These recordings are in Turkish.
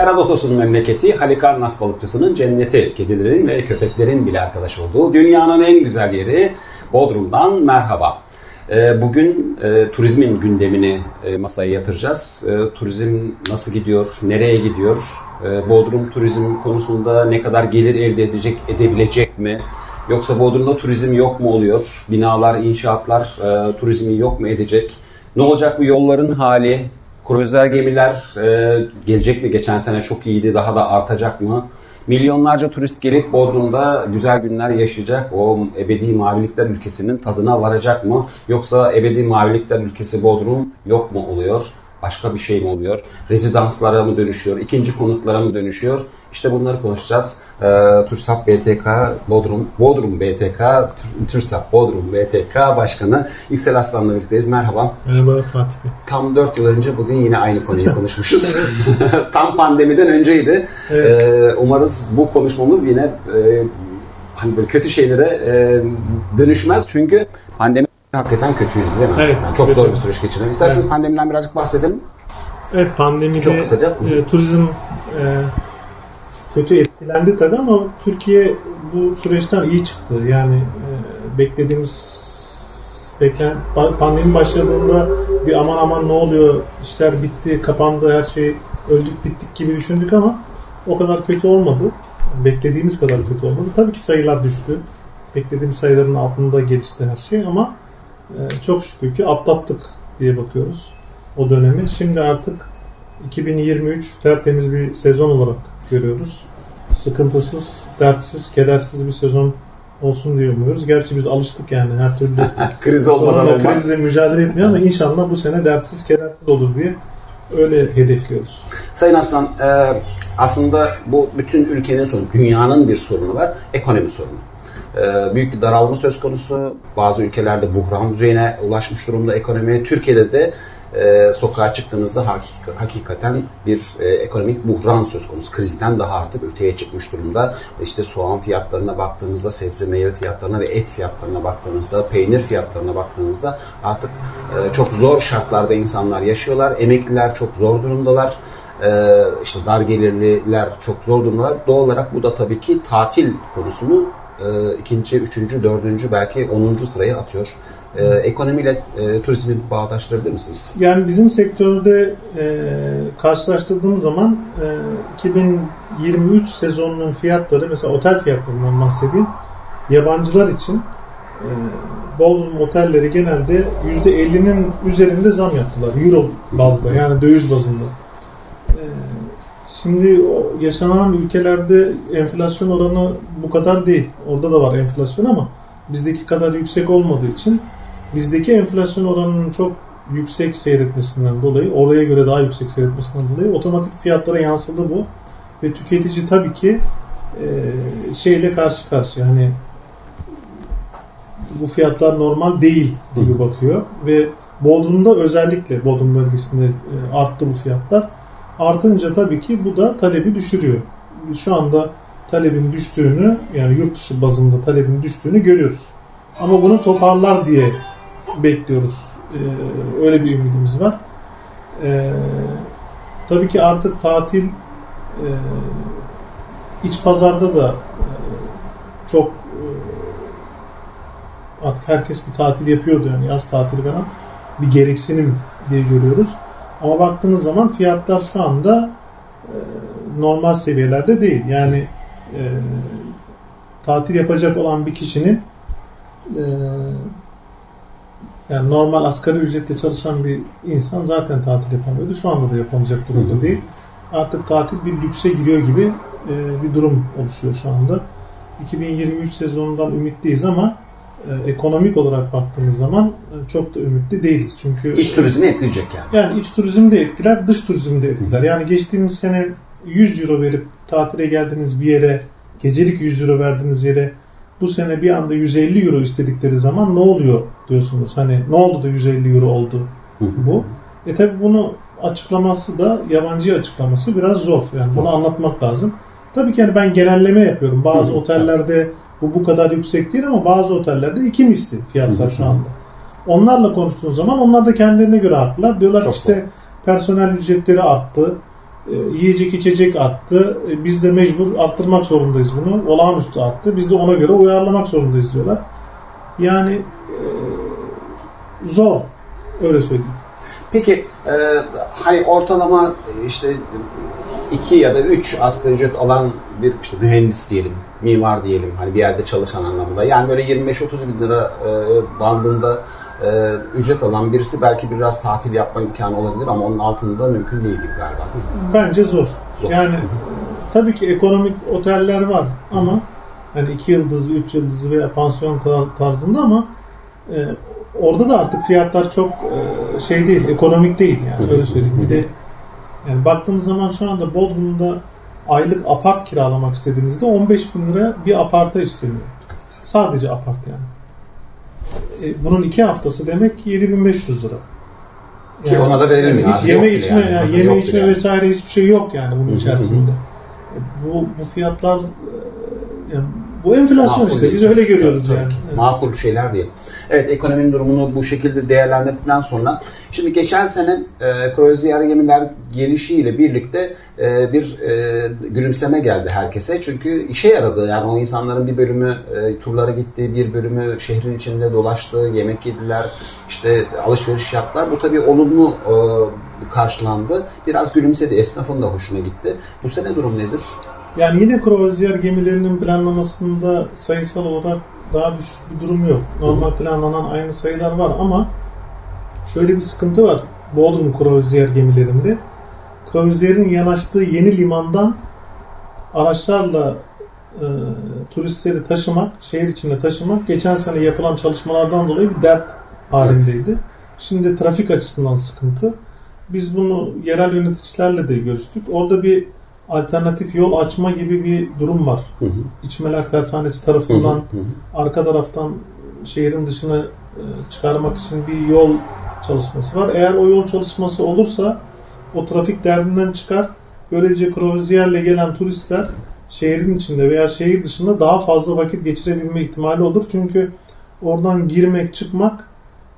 Herodotos'un memleketi Halikarnas balıkçısının cenneti, kedilerin ve köpeklerin bile arkadaş olduğu dünyanın en güzel yeri Bodrum'dan merhaba. Ee, Bugün e, turizmin gündemini e, masaya yatıracağız. E, turizm nasıl gidiyor, nereye gidiyor? E, Bodrum turizm konusunda ne kadar gelir elde edecek, edebilecek mi? Yoksa Bodrum'da turizm yok mu oluyor? Binalar, inşaatlar e, turizmi yok mu edecek? Ne olacak bu yolların hali? Kruzler gemiler e, gelecek mi? Geçen sene çok iyiydi. Daha da artacak mı? Milyonlarca turist gelip Bodrum'da güzel günler yaşayacak. O ebedi mavilikler ülkesinin tadına varacak mı? Yoksa ebedi mavilikler ülkesi Bodrum yok mu oluyor? Başka bir şey mi oluyor? Rezidanslara mı dönüşüyor? İkinci konutlara mı dönüşüyor? İşte bunları konuşacağız. Ee, TÜRSAP BTK Bodrum, Bodrum BTK, Tür- TÜRSAP Bodrum BTK Başkanı İksel Aslan'la birlikteyiz. Merhaba. Merhaba Fatih Bey. Tam 4 yıl önce bugün yine aynı konuyu konuşmuşuz. Tam pandemiden önceydi. Evet. Ee, umarız bu konuşmamız yine e, hani böyle kötü şeylere e, dönüşmez. Çünkü pandemi hakikaten kötüydü değil mi? Evet, Yani çok kötü. zor bir süreç geçirdim. İsterseniz Evet. pandemiden birazcık bahsedelim. Evet pandemide Çok kısaca. e, turizm e, kötü etkilendi tabii ama Türkiye bu süreçten iyi çıktı. Yani e, beklediğimiz beklen pa- pandemi başladığında bir aman aman ne oluyor işler bitti kapandı her şey öldük bittik gibi düşündük ama o kadar kötü olmadı. Beklediğimiz kadar kötü olmadı. Tabii ki sayılar düştü. Beklediğimiz sayıların altında gelişti her şey ama e, çok şükür ki atlattık diye bakıyoruz o dönemi. Şimdi artık 2023 tertemiz bir sezon olarak görüyoruz. Sıkıntısız, dertsiz, kedersiz bir sezon olsun diye umuyoruz. Gerçi biz alıştık yani her türlü Kriz olmadan olmaz. krizle mücadele etmiyor ama inşallah bu sene dertsiz, kedersiz olur diye öyle hedefliyoruz. Sayın Aslan, e, aslında bu bütün ülkenin sorunu, dünyanın bir sorunu var. Ekonomi sorunu. E, büyük bir daralma söz konusu. Bazı ülkelerde buhran düzeyine ulaşmış durumda ekonomi. Türkiye'de de e, sokağa çıktığınızda hakik- hakikaten bir e, ekonomik buhran söz konusu. Krizden daha artık öteye çıkmış durumda. İşte soğan fiyatlarına baktığınızda, sebze meyve fiyatlarına ve et fiyatlarına baktığınızda, peynir fiyatlarına baktığınızda artık e, çok zor şartlarda insanlar yaşıyorlar. Emekliler çok zor durumdalar. Ee, işte dar gelirliler çok zor durumdalar. Doğal olarak bu da tabii ki tatil konusunu e, ikinci, üçüncü, dördüncü belki onuncu sıraya atıyor. Ee, ekonomiyle e, turizmi bağdaştırabilir misiniz? Yani bizim sektörde e, karşılaştırdığımız zaman e, 2023 sezonunun fiyatları mesela otel fiyatlarından bahsedeyim. Yabancılar için e, Bodrum otelleri genelde %50'nin üzerinde zam yaptılar. Euro bazda yani döviz bazında. E, şimdi o yaşanan ülkelerde enflasyon oranı bu kadar değil. Orada da var enflasyon ama bizdeki kadar yüksek olmadığı için bizdeki enflasyon oranının çok yüksek seyretmesinden dolayı, oraya göre daha yüksek seyretmesinden dolayı otomatik fiyatlara yansıdı bu. Ve tüketici tabii ki e, şeyle karşı karşıya hani bu fiyatlar normal değil gibi bakıyor ve Bodrum'da özellikle Bodrum bölgesinde e, arttı bu fiyatlar. Artınca tabii ki bu da talebi düşürüyor. Şu anda talebin düştüğünü yani yurt dışı bazında talebin düştüğünü görüyoruz. Ama bunu toparlar diye bekliyoruz. Ee, öyle bir ümidimiz var. Ee, tabii ki artık tatil e, iç pazarda da e, çok e, artık herkes bir tatil yapıyordu yani yaz tatili falan bir gereksinim diye görüyoruz. Ama baktığınız zaman fiyatlar şu anda e, normal seviyelerde değil. Yani e, tatil yapacak olan bir kişinin e, yani normal asgari ücretle çalışan bir insan zaten tatil yapamıyordu. Şu anda da yapamayacak durumda Hı hı. değil. Artık tatil bir lükse giriyor gibi e, bir durum oluşuyor şu anda. 2023 sezonundan ümitliyiz ama e, ekonomik olarak baktığımız zaman e, çok da ümitli değiliz. Çünkü İç turizmi etkileyecek yani. yani iç turizmi de etkiler, dış turizmi de etkiler. Yani geçtiğimiz sene 100 euro verip tatile geldiğiniz bir yere, gecelik 100 euro verdiğiniz yere bu sene bir anda 150 euro istedikleri zaman ne oluyor diyorsunuz. Hani ne oldu da 150 euro oldu bu. E tabi bunu açıklaması da yabancıya açıklaması biraz zor. Yani bunu anlatmak lazım. Tabii ki yani ben genelleme yapıyorum. Bazı otellerde bu bu kadar yüksek değil ama bazı otellerde iki misli fiyatlar şu anda. Onlarla konuştuğun zaman onlar da kendilerine göre haklılar. Diyorlar Çok işte personel ücretleri arttı. E, yiyecek içecek arttı. E, biz de mecbur arttırmak zorundayız bunu. Olağanüstü arttı. Biz de ona göre uyarlamak zorundayız diyorlar. Yani e, zor. Öyle söyleyeyim. Peki e, hani ortalama işte iki ya da üç asgari ücret alan bir işte mühendis diyelim, mimar diyelim hani bir yerde çalışan anlamında. Yani böyle 25-30 bin lira e, bandında e, ücret alan birisi belki biraz tatil yapma imkanı olabilir ama onun altında mümkün değil gibi galiba. değil mi? Bence zor. Zor. Yani tabii ki ekonomik oteller var ama hani iki yıldızlı, üç yıldızlı veya pansiyon tar- tarzında ama e, orada da artık fiyatlar çok e, şey değil, ekonomik değil yani öyle söyleyeyim. Bir de yani baktığınız zaman şu anda Bodrum'da aylık apart kiralamak istediğinizde 15 bin lira bir aparta isteniyor. Sadece apart yani. E, bunun iki haftası demek ki 7500 lira. Ki ona da verilmiyor Hiç abi, yeme içme, yani. yani yeme içme yani. vesaire hiçbir şey yok yani bunun Hı hı içerisinde. E, Bu bu fiyatlar e, yani bu enflasyon Makul işte biz öyle görüyoruz Tabii, yani. tabii. Makul şeyler diyelim. Evet ekonominin durumunu bu şekilde değerlendirdikten sonra şimdi geçen sene e, kruzyer gemiler gelişiyle birlikte e, bir e, gülümseme geldi herkese. Çünkü işe yaradı. Yani o insanların bir bölümü e, turlara gitti, bir bölümü şehrin içinde dolaştı, yemek yediler, işte alışveriş yaptılar. Bu tabii olumlu e, karşılandı. Biraz gülümsedi. Esnafın da hoşuna gitti. Bu sene durum nedir? Yani yine kruvazyer gemilerinin planlamasında sayısal olarak daha düşük bir durum yok. Normal planlanan aynı sayılar var ama şöyle bir sıkıntı var Bodrum kruvazyer gemilerinde. Kruvazyerin yanaştığı yeni limandan araçlarla e, turistleri taşımak, şehir içinde taşımak geçen sene yapılan çalışmalardan dolayı bir dert halindeydi. Şimdi trafik açısından sıkıntı. Biz bunu yerel yöneticilerle de görüştük. Orada bir alternatif yol açma gibi bir durum var. Hı hı. İçmeler Tersanesi Hı hı. tarafından Hı hı. arka taraftan şehrin dışına e, çıkarmak için bir yol çalışması var. Eğer o yol çalışması olursa o trafik derdinden çıkar. Böylece kruvaziyerle gelen turistler şehrin içinde veya şehir dışında daha fazla vakit geçirebilme ihtimali olur. Çünkü oradan girmek, çıkmak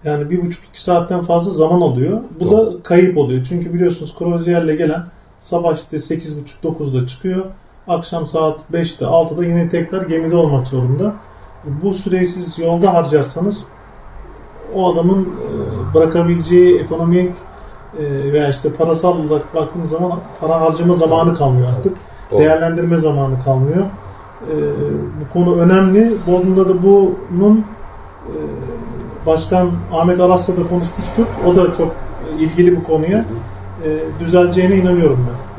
yani bir buçuk iki saatten fazla zaman alıyor. Bu Doğru. da kayıp oluyor. Çünkü biliyorsunuz kruvaziyerle gelen sabah işte 8.30-9'da çıkıyor. Akşam saat 5'te 6'da yine tekrar gemide olmak zorunda. Bu süreyi siz yolda harcarsanız o adamın e, bırakabileceği ekonomik e, veya işte parasal olarak baktığınız zaman para harcama zamanı kalmıyor artık. Doğru. Değerlendirme zamanı kalmıyor. E, bu konu önemli. Bodrum'da da bunun Başkan Ahmet Aras'la da konuşmuştuk. O da çok ilgili bu konuya. E, düzeleceğine inanıyorum ben.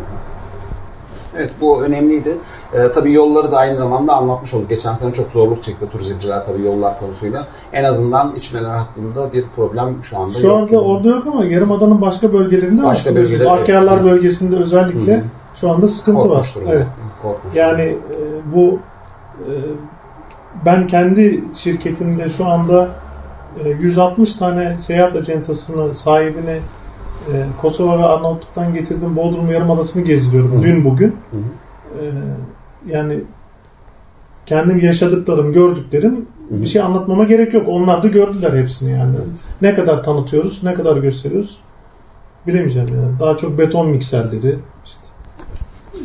Evet bu önemliydi. Ee, tabii yolları da aynı zamanda anlatmış olduk. Geçen sene çok zorluk çekti turizmciler tabii yollar konusuyla. En azından içmeler hakkında bir problem şu anda Şu yok. anda orada yok ama Yarımada'nın başka bölgelerinde Başka var. bölgeler. Akyarlar Evet. bölgesinde özellikle Hı hı. şu anda sıkıntı var. Korkmuş durumda. Evet. Korkmuş Yani e, bu e, ben kendi şirketimde şu anda e, 160 tane seyahat acentasını sahibine e, Kosova ve Arnavutluk'tan getirdim. Bodrum Yarımadası'nı gezdiriyorum Hı. dün bugün. Hı hı. E, yani kendim yaşadıklarım, gördüklerim Hı bir şey anlatmama gerek yok. Onlar da gördüler hepsini yani. Ne kadar tanıtıyoruz, ne kadar gösteriyoruz bilemeyeceğim yani. Daha çok beton mikserleri, işte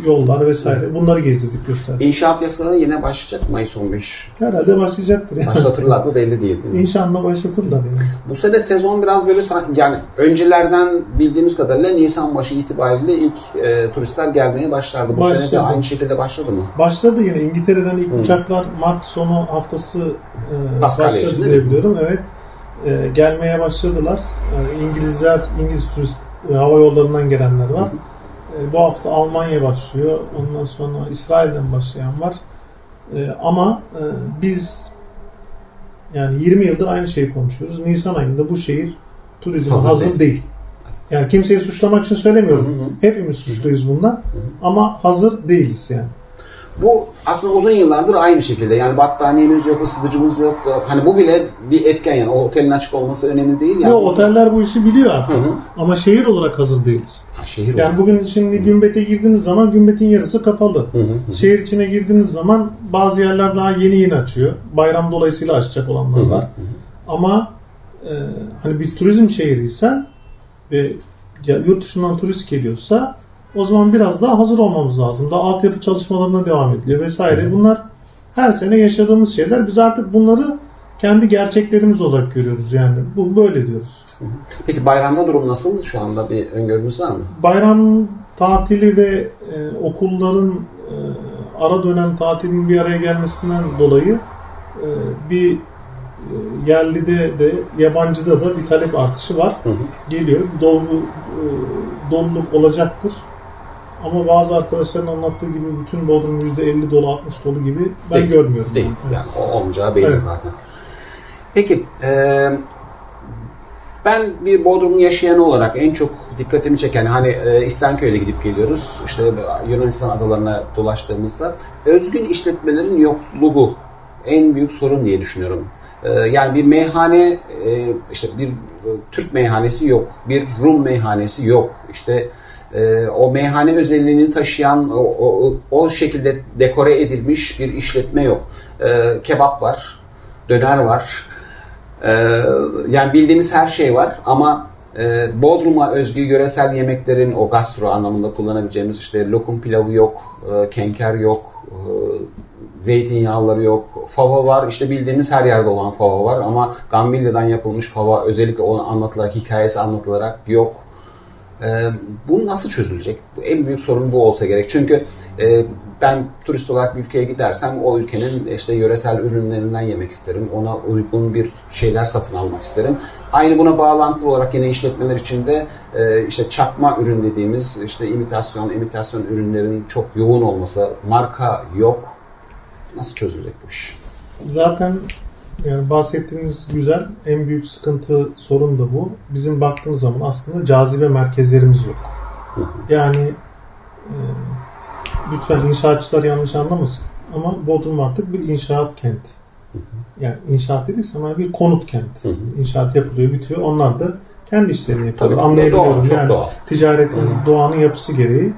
yollar vesaire. Bunları gezdirdik, gösterdik. İnşaat yasağı yine başlayacak Mayıs 15. Herhalde başlayacaktır yani. Başlatırlar mı belli değil. değil mi? İnşallah başlatırlar yani. Bu sene sezon biraz böyle sanki- yani öncelerden bildiğimiz kadarıyla Nisan başı itibariyle ilk e, turistler gelmeye başlardı. Bu sene de Başladı. aynı şekilde başladı mı? Başladı yine İngiltere'den ilk Hı. uçaklar Mart sonu haftası e, Paskalya başladı değil diye mi? biliyorum. Evet. E, gelmeye başladılar. E, İngilizler, İngiliz turist e, hava yollarından gelenler var. E, bu hafta Almanya başlıyor. Ondan sonra İsrail'den başlayan var. E, ama e, biz yani 20 yıldır aynı şeyi konuşuyoruz. Nisan ayında bu şehir turizme Hazır hazır, değil. değil. Yani kimseyi suçlamak için söylemiyorum. Hı hı. Hepimiz suçluyuz bundan. Ama hazır değiliz yani. Bu aslında uzun yıllardır aynı şekilde. Yani battaniyemiz yok, ısıtıcımız yok. Hani bu bile bir etken yani. O otelin açık olması önemli değil. Yani Yo, oteller bu işi biliyor artık. Hı hı. Ama şehir olarak hazır değiliz. Ha, şehir Yani yani bugün şimdi Gümbet'e girdiğiniz zaman Gümbet'in yarısı kapalı. Hı hı hı. Şehir içine girdiğiniz zaman bazı yerler daha yeni yeni açıyor. Bayram dolayısıyla açacak olanlar var. hı hı. Ama e, hani bir turizm şehriysen ve ya, yurt dışından turist geliyorsa O zaman biraz daha hazır olmamız lazım. Daha altyapı çalışmalarına devam ediliyor vesaire. Bunlar her sene yaşadığımız şeyler. Biz artık bunları kendi gerçeklerimiz olarak görüyoruz yani. Bu böyle diyoruz. Peki bayramda durum nasıl? Şu anda bir öngörünüz var mı? Bayram tatili ve e, okulların e, ara dönem tatilinin bir araya gelmesinden dolayı e, bir e, yerlide de yabancıda da bir talep artışı var. Hı hı. Geliyor. Dolgu, e, doluluk olacaktır. Ama bazı arkadaşların anlattığı gibi bütün Bodrum %50 dolu 60 dolu gibi ben Değil, görmüyorum. Değil. Evet. Yani o olmayacağı belli Evet. zaten. Peki e, ben bir Bodrum'un yaşayanı olarak en çok dikkatimi çeken hani e, İslanköy'de gidip geliyoruz. İşte Yunanistan adalarına dolaştığımızda özgün işletmelerin yokluğu en büyük sorun diye düşünüyorum. E, yani bir meyhane e, işte bir e, Türk meyhanesi yok. Bir Rum meyhanesi yok. İşte e, o meyhane özelliğini taşıyan o, o, o şekilde dekore edilmiş bir işletme yok. E, kebap var, döner var. E, yani bildiğimiz her şey var ama e, Bodrum'a özgü yöresel yemeklerin o gastro anlamında kullanabileceğimiz işte lokum pilavı yok, e, kenker yok, e, zeytinyağları yok, fava var. İşte bildiğimiz her yerde olan fava var ama Gambilya'dan yapılmış fava özellikle onu anlatılarak, hikayesi anlatılarak yok. Ee, bu nasıl çözülecek? Bu en büyük sorun bu olsa gerek. Çünkü e, ben turist olarak bir ülkeye gidersem o ülkenin işte yöresel ürünlerinden yemek isterim. Ona uygun bir şeyler satın almak isterim. Aynı buna bağlantılı olarak yine işletmeler içinde e, işte çakma ürün dediğimiz işte imitasyon, imitasyon ürünlerin çok yoğun olması, marka yok. Nasıl çözülecek bu iş? Zaten yani bahsettiğiniz güzel. En büyük sıkıntı sorun da bu. Bizim baktığımız zaman aslında cazibe merkezlerimiz yok. Yani e, lütfen inşaatçılar yanlış anlamasın. Ama Bodrum artık bir inşaat kenti. Yani inşaat değilse ama bir konut kenti. İnşaat yapılıyor, bitiyor. Onlar da kendi işlerini yapıyorlar. Anlayabiliyorum. doğal, yani doğal. ticaretin, Hı. doğanın yapısı gereği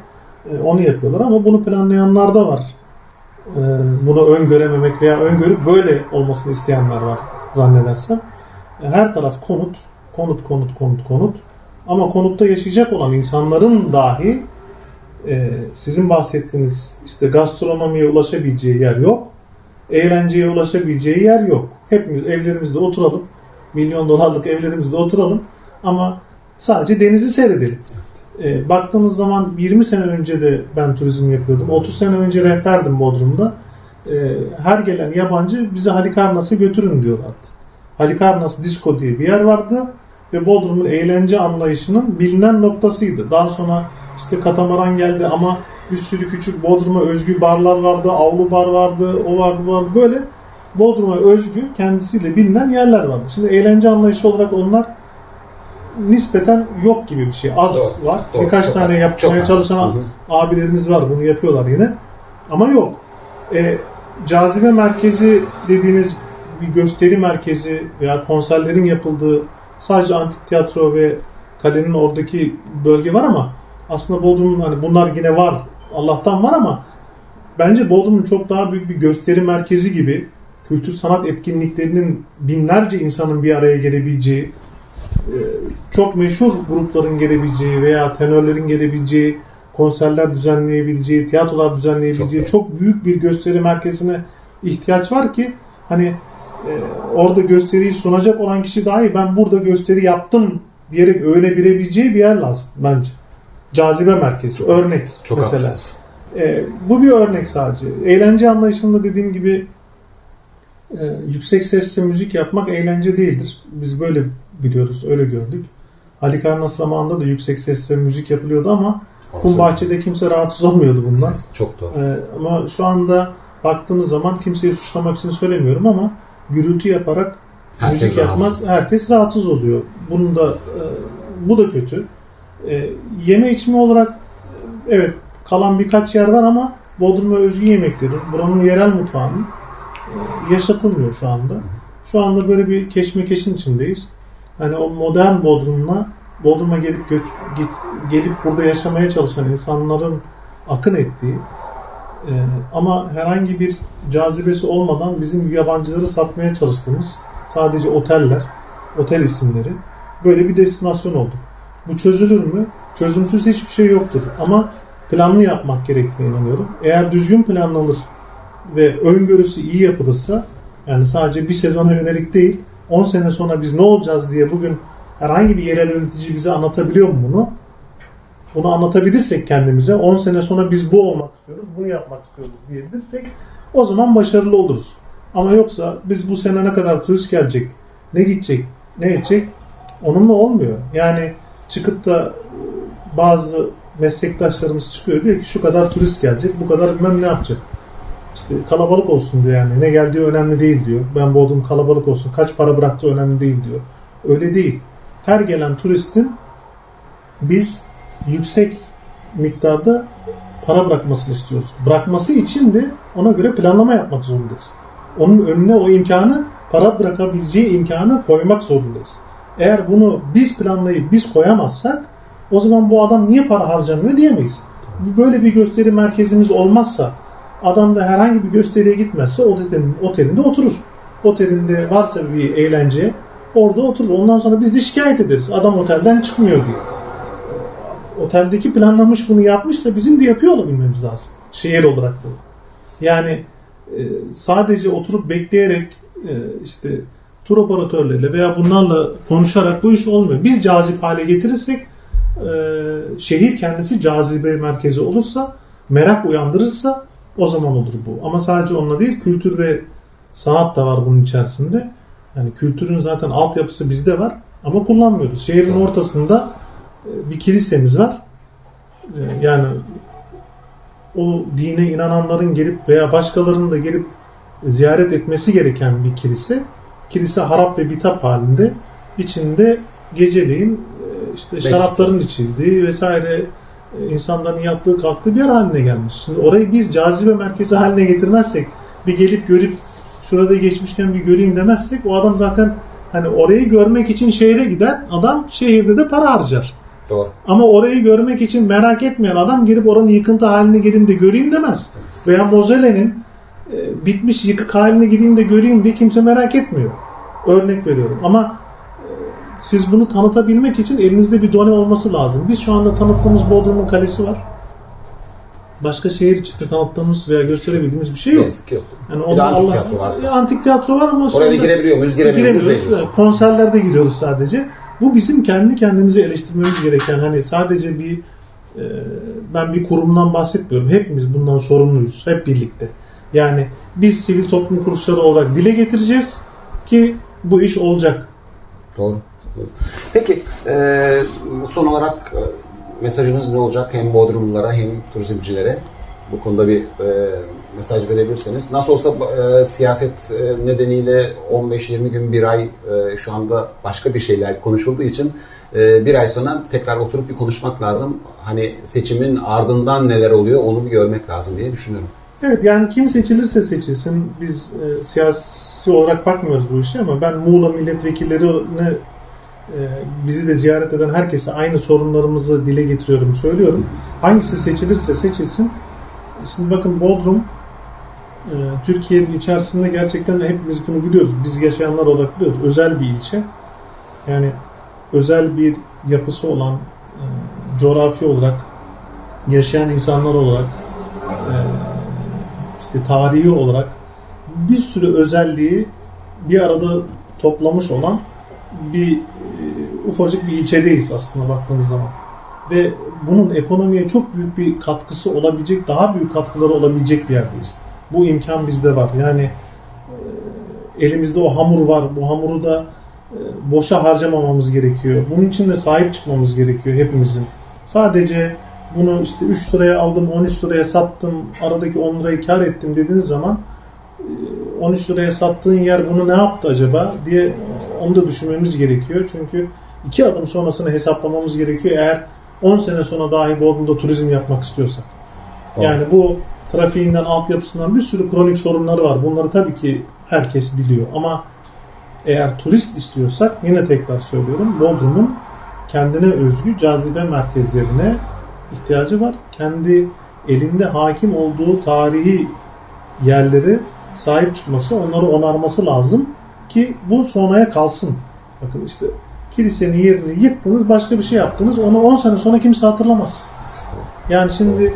e, onu yapıyorlar ama bunu planlayanlar da var. E, bunu öngörememek veya öngörüp böyle olmasını isteyenler var zannedersem. E, Her taraf konut, konut, konut, konut, konut. Ama konutta yaşayacak olan insanların dahi e, sizin bahsettiğiniz işte gastronomiye ulaşabileceği yer yok. Eğlenceye ulaşabileceği yer yok. Hepimiz evlerimizde oturalım. Milyon dolarlık evlerimizde oturalım. Ama sadece denizi seyredelim. E, baktığınız zaman 20 sene önce de ben turizm yapıyordum. 30 sene önce rehberdim Bodrum'da. E, her gelen yabancı bize Halikarnas'a götürün diyorlardı. Halikarnas Disco diye bir yer vardı ve Bodrum'un eğlence anlayışının bilinen noktasıydı. Daha sonra işte katamaran geldi ama bir sürü küçük Bodrum'a özgü barlar vardı, avlu bar vardı, o vardı, bu vardı. Böyle Bodrum'a özgü kendisiyle bilinen yerler vardı. Şimdi eğlence anlayışı olarak onlar nispeten yok gibi bir şey. Az Doğru, var. doğru. Birkaç Çok tane az, yapmaya çok az. çalışan hı. abilerimiz var. Bunu yapıyorlar yine. Ama yok. E, cazibe merkezi dediğiniz bir gösteri merkezi veya konserlerin yapıldığı sadece antik tiyatro ve kalenin oradaki bölge var ama aslında Bodrum'un hani bunlar yine var. Allah'tan var ama bence Bodrum'un çok daha büyük bir gösteri merkezi gibi kültür sanat etkinliklerinin binlerce insanın bir araya gelebileceği çok meşhur grupların gelebileceği veya tenörlerin gelebileceği konserler düzenleyebileceği, tiyatrolar düzenleyebileceği Çok çok, büyük bir gösteri merkezine ihtiyaç var ki hani e, orada gösteriyi sunacak olan kişi dahi ben burada gösteri yaptım diyerek övünebileceği bir yer lazım bence. Cazibe merkezi, örnek Çok mesela. haklısınız. E, bu bir örnek sadece. Eğlence anlayışında dediğim gibi e, yüksek sesle müzik yapmak eğlence değildir. Biz böyle biliyoruz, öyle gördük. Halikarnas zamanında da yüksek sesle müzik yapılıyordu ama kum bahçede kimse rahatsız olmuyordu bundan. Çok doğru. E, ama şu anda baktığınız zaman kimseyi suçlamak için söylemiyorum ama gürültü yaparak Herkes müzik yapmak rahatsız. herkes rahatsız oluyor. Bunun da e, bu da kötü. E, yeme içme olarak evet kalan birkaç yer var ama Bodrum'a özgü yemekleri, buranın yerel mutfağının e, yaşatılmıyor şu anda. Şu anda böyle bir keşmekeşin içindeyiz. Hani o modern Bodrum'la Bodrum'a gelip göç, ge- gelip burada yaşamaya çalışan insanların akın ettiği e, ama herhangi bir cazibesi olmadan bizim yabancıları satmaya çalıştığımız sadece oteller, otel isimleri böyle bir destinasyon olduk. Bu çözülür mü? Çözümsüz hiçbir şey yoktur. Ama planlı yapmak gerektiğine inanıyorum. Eğer düzgün planlanır ve öngörüsü iyi yapılırsa yani sadece bir sezona yönelik değil 10 sene sonra biz ne olacağız diye bugün herhangi bir yerel yönetici bize anlatabiliyor mu bunu? Bunu anlatabilirsek kendimize 10 sene sonra biz bu olmak istiyoruz, bunu yapmak istiyoruz diyebilirsek o zaman başarılı oluruz. Ama yoksa biz bu sene ne kadar turist gelecek, ne gidecek, ne edecek onunla olmuyor. Yani çıkıp da e, bazı meslektaşlarımız çıkıyor diyor ki şu kadar turist gelecek, bu kadar bilmem ne yapacak. İşte kalabalık olsun diyor yani. Ne geldiği önemli değil diyor. Ben Bodrum kalabalık olsun. Kaç para bıraktığı önemli değil diyor. Öyle değil. Her gelen turistin biz yüksek miktarda para bırakmasını istiyoruz. Bırakması için de ona göre planlama yapmak zorundayız. Onun önüne o imkanı, para bırakabileceği imkanı koymak zorundayız. Eğer bunu biz planlayıp biz koyamazsak o zaman bu adam niye para harcamıyor diyemeyiz. Böyle bir gösteri merkezimiz olmazsa adam da herhangi bir gösteriye gitmezse otelin, otelinde oturur. Otelinde varsa bir eğlence orada oturur. Ondan sonra biz de şikayet ederiz. Adam otelden çıkmıyor diye oteldeki planlamış bunu yapmışsa bizim de yapıyor olabilmemiz lazım. Şehir olarak bu. Yani e, sadece oturup bekleyerek e, işte tur operatörleriyle veya bunlarla konuşarak bu iş olmuyor. Biz cazip hale getirirsek e, şehir kendisi cazibe merkezi olursa merak uyandırırsa o zaman olur bu. Ama sadece onunla değil kültür ve sanat da var bunun içerisinde. Yani kültürün zaten altyapısı bizde var ama kullanmıyoruz. Şehrin ortasında e, bir kilisemiz var. E, Yani o dine inananların gelip veya başkalarının da gelip ziyaret etmesi gereken bir kilise. Kilise harap ve bitap halinde. içinde geceleyin e, işte şarapların içildiği vesaire insanların yattığı kalktığı bir yer haline gelmiş. Şimdi orayı biz cazibe merkezi haline getirmezsek bir gelip görüp şurada geçmişken bir göreyim demezsek o adam zaten hani orayı görmek için şehre gider adam şehirde de para harcar. Doğru. Ama orayı görmek için merak etmeyen adam gelip oranın yıkıntı halini gelin de göreyim demez. Veya Mozelle'nin e, bitmiş yıkık halini gideyim de göreyim diye kimse merak etmiyor. Örnek veriyorum. Ama siz bunu tanıtabilmek için elinizde bir done olması lazım. Biz şu anda tanıttığımız Bodrum'un kalesi var. Başka şehir içinde tanıttığımız veya gösterebildiğimiz bir şey yok. yazık yok. Yani Bir de antik Allah- tiyatro varsa. Ya antik tiyatro var ama Oraya da girebiliyor muyuz, giremiyor muyuz giremiyoruz. Konserlerde giriyoruz sadece. Bu bizim kendi kendimizi eleştirmemiz gereken hani sadece bir e, ben bir kurumdan bahsetmiyorum. Hepimiz bundan sorumluyuz. Hep birlikte. Yani biz sivil toplum kuruluşları olarak dile getireceğiz ki bu iş olacak. Doğru. Peki e, son olarak e, mesajınız ne olacak hem Bodrumlulara hem turizmcilere? Bu konuda bir e, mesaj verebilirseniz. Nasıl olsa e, siyaset e, nedeniyle 15-20 gün, bir ay e, şu anda başka bir şeyler konuşulduğu için e, bir ay sonra tekrar oturup bir konuşmak lazım. Hani seçimin ardından neler oluyor onu bir görmek lazım diye düşünüyorum. Evet yani kim seçilirse seçilsin biz e, siyasi olarak bakmıyoruz bu işe ama ben Muğla milletvekillerine e, bizi de ziyaret eden herkese aynı sorunlarımızı dile getiriyorum, söylüyorum. Hangisi seçilirse seçilsin. Şimdi bakın Bodrum e, Türkiye'nin içerisinde gerçekten hepimiz bunu biliyoruz. Biz yaşayanlar olarak biliyoruz. Özel bir ilçe. Yani özel bir yapısı olan e, coğrafi olarak yaşayan insanlar olarak e, işte tarihi olarak bir sürü özelliği bir arada toplamış olan bir ufacık bir ilçedeyiz aslında baktığınız zaman. Ve bunun ekonomiye çok büyük bir katkısı olabilecek, daha büyük katkıları olabilecek bir yerdeyiz. Bu imkan bizde var. Yani e, elimizde o hamur var. Bu hamuru da e, boşa harcamamamız gerekiyor. Bunun için de sahip çıkmamız gerekiyor hepimizin. Sadece bunu işte 3 liraya aldım, 13 liraya sattım, aradaki 10 lirayı kar ettim dediğiniz zaman e, 13 liraya sattığın yer bunu ne yaptı acaba diye onu da düşünmemiz gerekiyor. Çünkü iki adım sonrasını hesaplamamız gerekiyor eğer 10 sene sonra dahi Bodrum'da turizm yapmak istiyorsak. Doğru. Yani bu trafiğinden, altyapısından bir sürü kronik sorunları var. Bunları tabii ki herkes biliyor ama eğer turist istiyorsak yine tekrar söylüyorum Bodrum'un kendine özgü cazibe merkezlerine ihtiyacı var. Kendi elinde hakim olduğu tarihi yerleri sahip çıkması, onları onarması lazım ki bu sonraya kalsın. Bakın işte kilisenin yerini yıktınız, başka bir şey yaptınız. Onu 10 sene sonra kimse hatırlamaz. Yani şimdi e,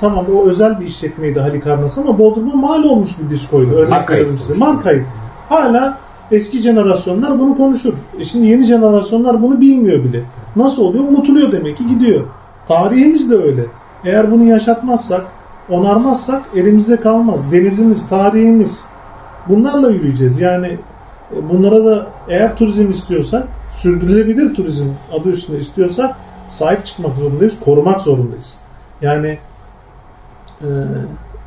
tamam o özel bir işletmeydi Halikarnas ama Bodrum'a mal olmuş bir diskoydu. Örnek Markaydı size. Markaydı. Hala eski jenerasyonlar bunu konuşur. E şimdi yeni jenerasyonlar bunu bilmiyor bile. Nasıl oluyor? Unutuluyor demek ki gidiyor. Tarihimiz de öyle. Eğer bunu yaşatmazsak, onarmazsak elimizde kalmaz. Denizimiz, tarihimiz. Bunlarla yürüyeceğiz. Yani bunlara da eğer turizm istiyorsak, sürdürülebilir turizm adı üstünde istiyorsak sahip çıkmak zorundayız, korumak zorundayız. Yani e,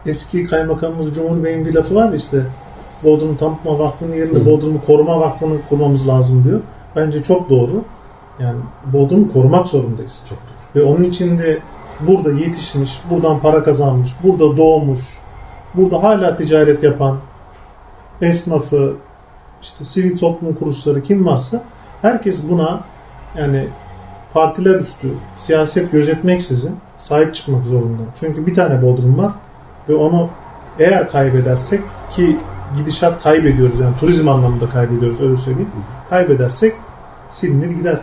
eski kaymakamımız Cumhur Bey'in bir lafı var ya işte Bodrum Tanıtma Vakfı'nın yerine Hı. Bodrum'u Koruma Vakfı'nı kurmamız lazım diyor. Bence çok doğru. Yani Bodrum'u korumak zorundayız. Çok Ve onun için de burada yetişmiş, buradan para kazanmış, burada doğmuş, burada hala ticaret yapan esnafı, işte sivil toplum kuruluşları kim varsa herkes buna yani partiler üstü siyaset gözetmeksizin sahip çıkmak zorunda. Çünkü bir tane Bodrum var ve onu eğer kaybedersek ki gidişat kaybediyoruz yani turizm anlamında kaybediyoruz öyle söyleyeyim. Kaybedersek silinir gider.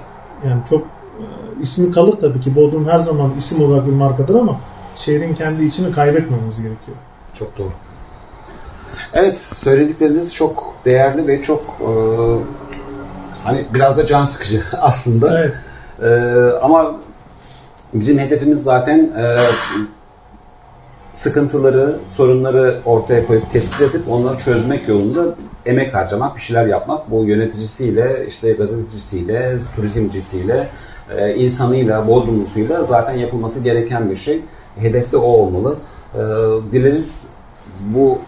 Yani çok e, ismi kalır tabii ki. Bodrum her zaman isim olarak bir markadır ama şehrin kendi içini kaybetmememiz gerekiyor. Çok doğru. Evet, söyledikleriniz çok değerli ve çok e, hani biraz da can sıkıcı aslında. Evet. E, ama bizim hedefimiz zaten e, sıkıntıları, sorunları ortaya koyup tespit edip onları çözmek yolunda emek harcamak, bir şeyler yapmak. Bu yöneticisiyle, işte gazetecisiyle, turizmcisiyle, e, insanıyla, bodrumlusuyla zaten yapılması gereken bir şey. Hedef de o olmalı. E, dileriz bu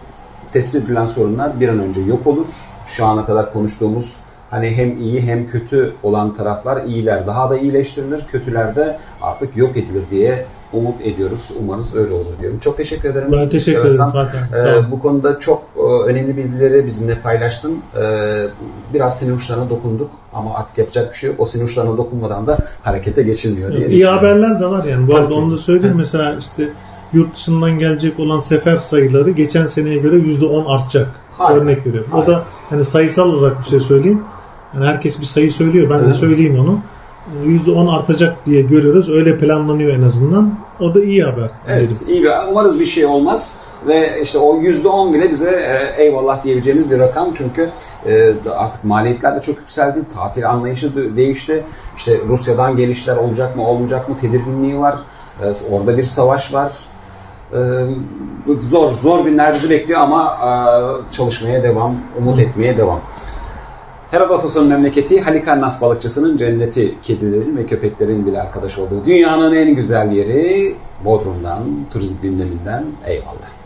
tespit edilen sorunlar bir an önce yok olur. Şu ana kadar konuştuğumuz hani hem iyi hem kötü olan taraflar iyiler daha da iyileştirilir. Kötüler de artık yok edilir diye umut ediyoruz. Umarız öyle olur diyorum. Çok teşekkür ederim. Ben teşekkür ederim. Fatih. Ee, bu konuda çok e, önemli bilgileri bizimle paylaştın. Ee, biraz sinir uçlarına dokunduk ama artık yapacak bir şey yok. O sinir uçlarına dokunmadan da harekete geçilmiyor diye İyi haberler de var yani. Bu Tabii arada ki. onu da söyleyeyim. Mesela işte yurt dışından gelecek olan sefer sayıları geçen seneye göre %10 artacak. Harika. Örnek veriyorum. O Harika. da hani sayısal olarak bir şey söyleyeyim. Yani herkes bir sayı söylüyor. Ben de söyleyeyim onu. Ee, %10 artacak diye görüyoruz. Öyle planlanıyor en azından. O da iyi haber. Evet, dedim. iyi bir, umarız bir şey olmaz ve işte o yüzde on bile bize e, eyvallah diyebileceğimiz bir rakam çünkü e, artık maliyetler de çok yükseldi, tatil anlayışı de- değişti, işte Rusya'dan gelişler olacak mı olmayacak mı tedirginliği var, E, orada bir savaş var, zor zor günler bizi bekliyor ama e, çalışmaya devam, umut etmeye devam. Herodotos'un memleketi Halikarnas balıkçısının cenneti kedilerin ve köpeklerin bile arkadaş olduğu dünyanın en güzel yeri Bodrum'dan, turizm gündeminden eyvallah.